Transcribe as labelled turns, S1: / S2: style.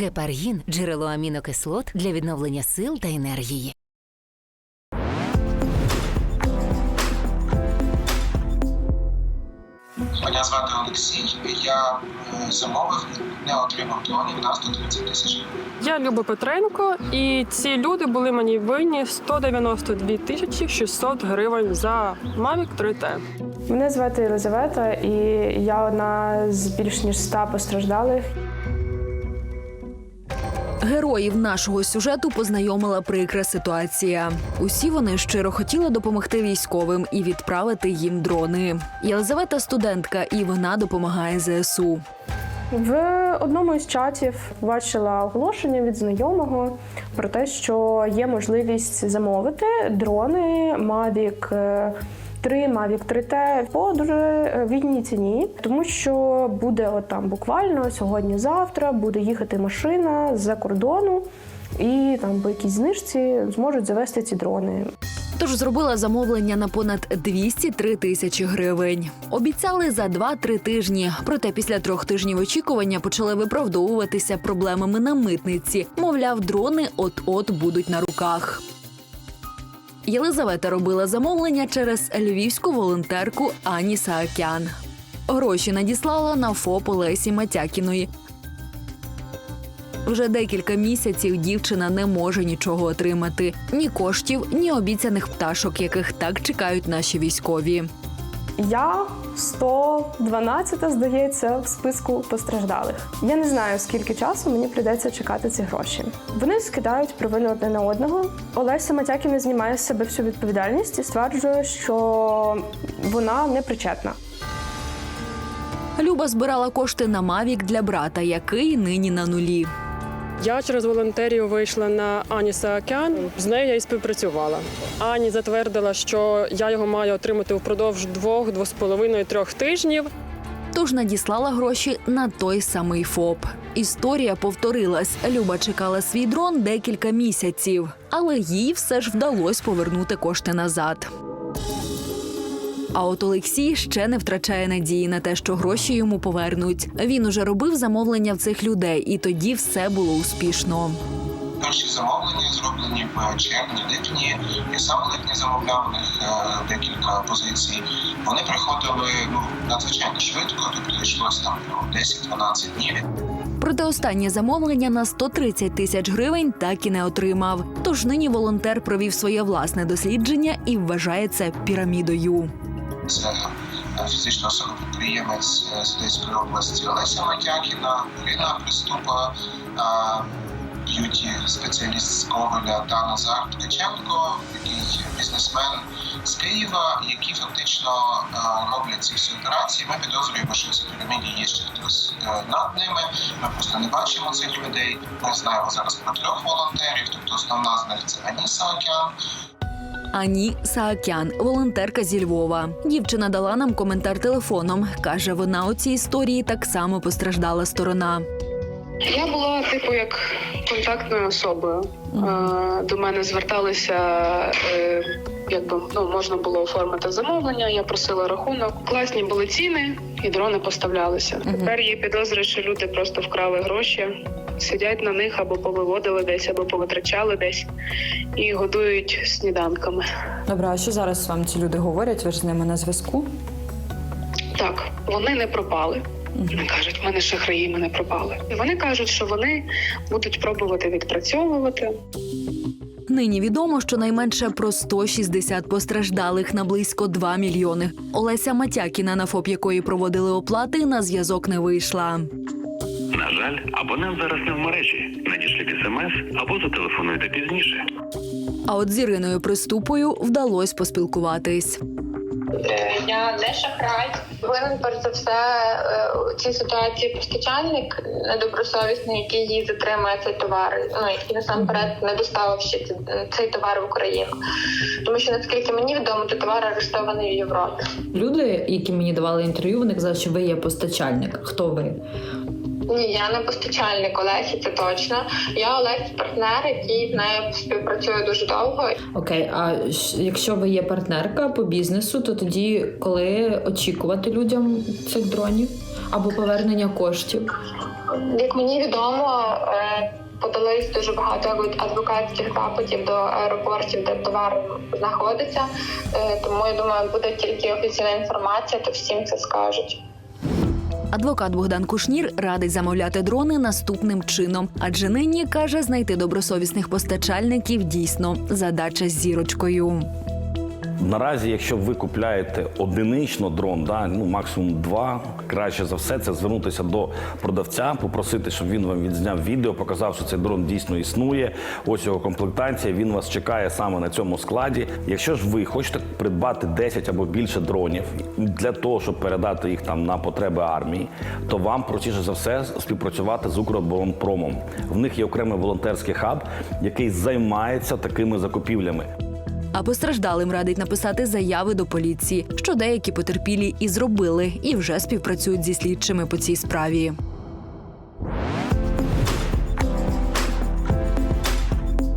S1: Гепаргін джерело амінокислот для відновлення сил та енергії.
S2: Мене звати Олексій. Я е, замовив не отримав дронів на 130 тисяч.
S3: Я Люба Петренко, і ці люди були мені винні 192 тисячі 600 гривень за Mavic 3T.
S4: Мене звати Єлизавета, і я одна з більш ніж ста постраждалих.
S5: Героїв нашого сюжету познайомила прикра ситуація. Усі вони щиро хотіли допомогти військовим і відправити їм дрони. Єлизавета студентка, і вона допомагає ЗСУ.
S4: В одному із чатів бачила оголошення від знайомого про те, що є можливість замовити дрони Mavic е, 3, Mavic 3T по дуже е, вільній ціні, тому що буде от там буквально сьогодні-завтра буде їхати машина з-за кордону, і там по якійсь знижці зможуть завести ці дрони.
S5: Тож зробила замовлення на понад 203 тисячі гривень. Обіцяли за 2-3 тижні. Проте після трьох тижнів очікування почали виправдовуватися проблемами на митниці. Мовляв, дрони от-от будуть на руках. Єлизавета робила замовлення через львівську волонтерку Ані Саакян. Гроші надіслала на ФОП Олесі Матякіної. Вже декілька місяців дівчина не може нічого отримати: ні коштів, ні обіцяних пташок, яких так чекають наші військові.
S4: Я 112, здається, в списку постраждалих. Я не знаю, скільки часу мені прийдеться чекати ці гроші. Вони скидають провину одне на одного. Олеся Матякіна знімає з себе всю відповідальність і стверджує, що вона не причетна.
S5: Люба збирала кошти на Мавік для брата, який нині на нулі.
S3: Я через волонтерів вийшла на Ані Саакян. З нею я і співпрацювала. Ані затвердила, що я його маю отримати впродовж двох, двох з половиною трьох тижнів.
S5: Тож надіслала гроші на той самий ФОП. Історія повторилась. Люба чекала свій дрон декілька місяців, але їй все ж вдалося повернути кошти назад. А от Олексій ще не втрачає надії на те, що гроші йому повернуть. Він уже робив замовлення в цих людей, і тоді все було успішно.
S2: Перші замовлення зроблені в червні-липні. Я сам в липні замовляв у них е, декілька позицій. Вони приходили ну надзвичайно швидко, тобто йшлося там про 10-12 днів.
S5: Проте останнє замовлення на 130 тисяч гривень так і не отримав. Тож нині волонтер провів своє власне дослідження і вважає це пірамідою.
S2: Це фізична особа підприємець е, з Одеської області Олеся Матякіна, Ірина Приступа, б'юті спеціаліст з Ковеля та Назар Ткаченко, який бізнесмен з Києва, які фактично роблять ці всі операції. Ми підозрюємо, що в піраміді є ще хтось над ними. Ми просто не бачимо цих людей. Ми знаємо зараз про трьох волонтерів. Тобто основна з них це Аніса Океан,
S5: Ані Саакян, волонтерка зі Львова. Дівчина дала нам коментар телефоном. каже, вона у цій історії так само постраждала сторона.
S6: Я була типу як контактною особою. Е, До мене зверталися, е, якби ну можна було оформити замовлення. Я просила рахунок. Класні були ціни, і дрони поставлялися. Тепер є підозри, що люди просто вкрали гроші, сидять на них або повиводили десь, або повитрачали десь і годують сніданками.
S7: Добре, а що зараз вам ці люди говорять? Ви ж з ними на зв'язку?
S6: Так, вони не пропали. Вони кажуть, в мене шахраї, ми не пропали. І вони кажуть, що вони будуть пробувати відпрацьовувати.
S5: Нині відомо, що найменше про 160 постраждалих на близько 2 мільйони. Олеся Матякіна, на ФОП якої проводили оплати, на зв'язок не вийшла.
S8: Жаль, абонент зараз не в мережі. Надішліть смс або зателефонуйте пізніше.
S5: А от з Іриною Приступою вдалося поспілкуватись.
S9: Е, Я не шахрай. Винен перш за все е, у цій ситуації постачальник недобросовісний, який її затримує цей товар. Ну який насамперед не доставив ще цей товар в Україну. Тому що наскільки мені відомо, то товар арештований в Європі.
S7: Люди, які мені давали інтерв'ю, вони казали, що ви є постачальник. Хто ви?
S9: Ні, я не постачальник Олесі, це точно. Я Олесі партнер, який з нею співпрацює дуже довго.
S7: Окей, а якщо ви є партнерка по бізнесу, то тоді коли очікувати людям цих дронів або повернення коштів?
S9: Як мені відомо, е, подались дуже багато адвокатських запитів до аеропортів, де товар знаходиться. Е, Тому я думаю, буде тільки офіційна інформація, то всім це скажуть.
S5: Адвокат Богдан Кушнір радить замовляти дрони наступним чином, адже нині каже, знайти добросовісних постачальників дійсно задача з зірочкою.
S10: Наразі, якщо ви купляєте одинично дрон, да, ну максимум два, краще за все це звернутися до продавця, попросити, щоб він вам відзняв відео, показав, що цей дрон дійсно існує. Ось його комплектація. Він вас чекає саме на цьому складі. Якщо ж ви хочете придбати 10 або більше дронів для того, щоб передати їх там на потреби армії, то вам простіше за все співпрацювати з Укроборонпромом. В них є окремий волонтерський хаб, який займається такими закупівлями.
S5: А постраждалим радить написати заяви до поліції, що деякі потерпілі і зробили, і вже співпрацюють зі слідчими по цій справі.